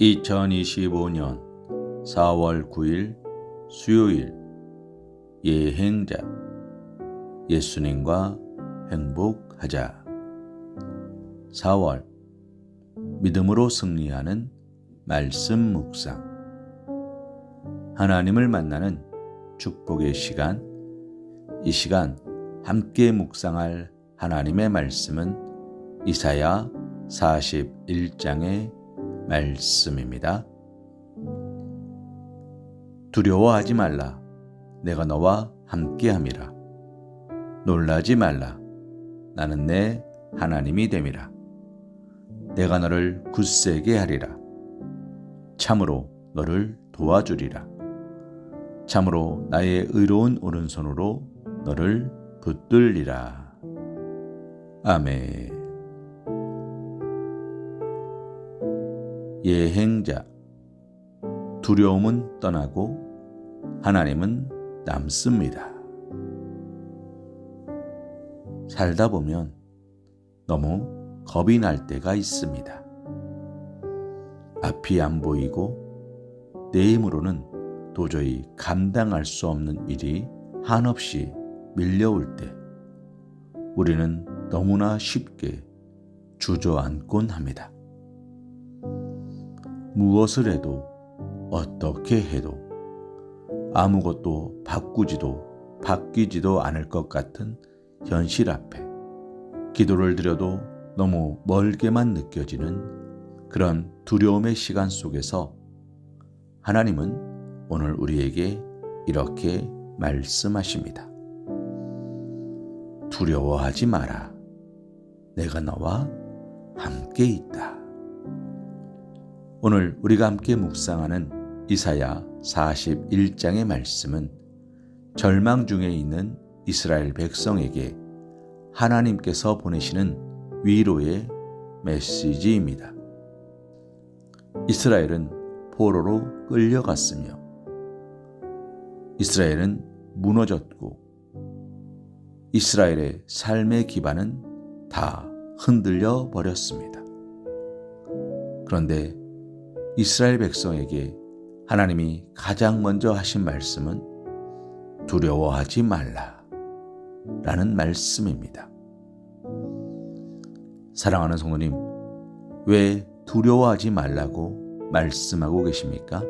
2025년 4월 9일 수요일 예행자 예수님과 행복하자. 4월 믿음으로 승리하는 말씀 묵상. 하나님을 만나는 축복의 시간. 이 시간 함께 묵상할 하나님의 말씀은 이사야 41장의 말씀입니다. 두려워하지 말라. 내가 너와 함께함이라. 놀라지 말라. 나는 내 하나님이 됨이라. 내가 너를 굳세게 하리라. 참으로 너를 도와주리라. 참으로 나의 의로운 오른손으로 너를 붙들리라. 아멘. 예행자 두려움은 떠나고 하나님은 남습니다. 살다 보면 너무 겁이 날 때가 있습니다. 앞이 안 보이고 내 힘으로는 도저히 감당할 수 없는 일이 한없이 밀려올 때 우리는 너무나 쉽게 주저앉곤 합니다. 무엇을 해도 어떻게 해도 아무것도 바꾸지도 바뀌지도 않을 것 같은 현실 앞에 기도를 드려도 너무 멀게만 느껴지는 그런 두려움의 시간 속에서 하나님은 오늘 우리에게 이렇게 말씀하십니다. 두려워하지 마라. 내가 너와 함께 있다. 오늘 우리가 함께 묵상하는 이사야 41장의 말씀은 절망 중에 있는 이스라엘 백성에게 하나님께서 보내시는 위로의 메시지입니다. 이스라엘은 포로로 끌려갔으며 이스라엘은 무너졌고 이스라엘의 삶의 기반은 다 흔들려 버렸습니다. 그런데 이스라엘 백성에게 하나님이 가장 먼저 하신 말씀은 두려워하지 말라 라는 말씀입니다. 사랑하는 성도님, 왜 두려워하지 말라고 말씀하고 계십니까?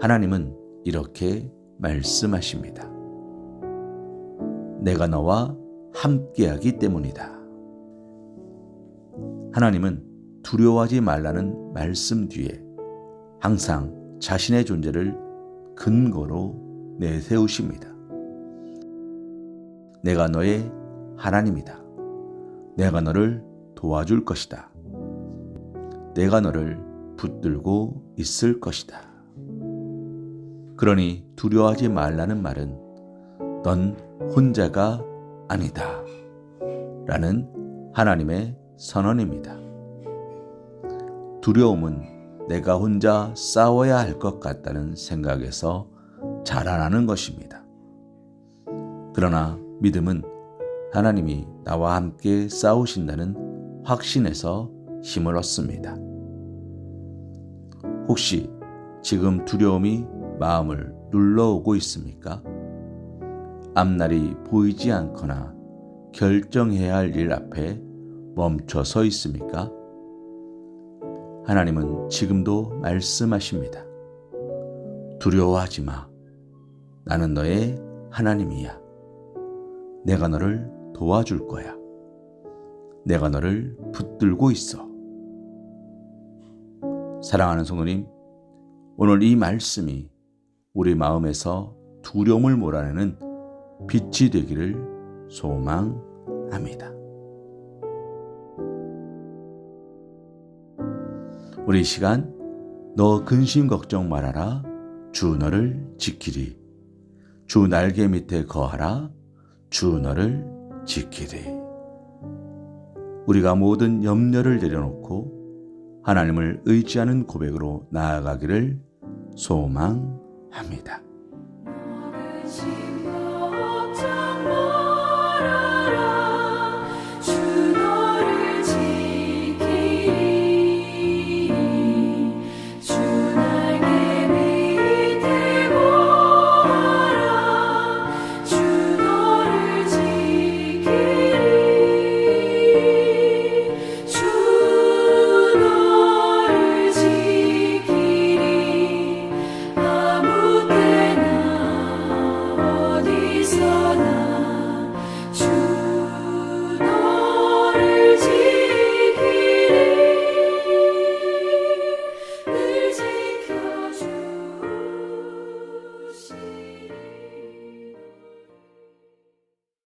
하나님은 이렇게 말씀하십니다. 내가 너와 함께하기 때문이다. 하나님은 두려워하지 말라는 말씀 뒤에 항상 자신의 존재를 근거로 내세우십니다. 내가 너의 하나님이다. 내가 너를 도와줄 것이다. 내가 너를 붙들고 있을 것이다. 그러니 두려워하지 말라는 말은 넌 혼자가 아니다. 라는 하나님의 선언입니다. 두려움은 내가 혼자 싸워야 할 것 같다는 생각에서 자라나는 것입니다. 그러나 믿음은 하나님이 나와 함께 싸우신다는 확신에서 힘을 얻습니다. 혹시 지금 두려움이 마음을 눌러오고 있습니까? 앞날이 보이지 않거나 결정해야 할 일 앞에 멈춰 서 있습니까? 하나님은 지금도 말씀하십니다. 두려워하지 마. 나는 너의 하나님이야. 내가 너를 도와줄 거야. 내가 너를 붙들고 있어. 사랑하는 성도님, 오늘 이 말씀이 우리 마음에서 두려움을 몰아내는 빛이 되기를 소망합니다. 우리 시간 너 근심 걱정 말아라. 주 너를 지키리. 주 날개 밑에 거하라. 주 너를 지키리. 우리가 모든 염려를 내려놓고 하나님을 의지하는 고백으로 나아가기를 소망합니다.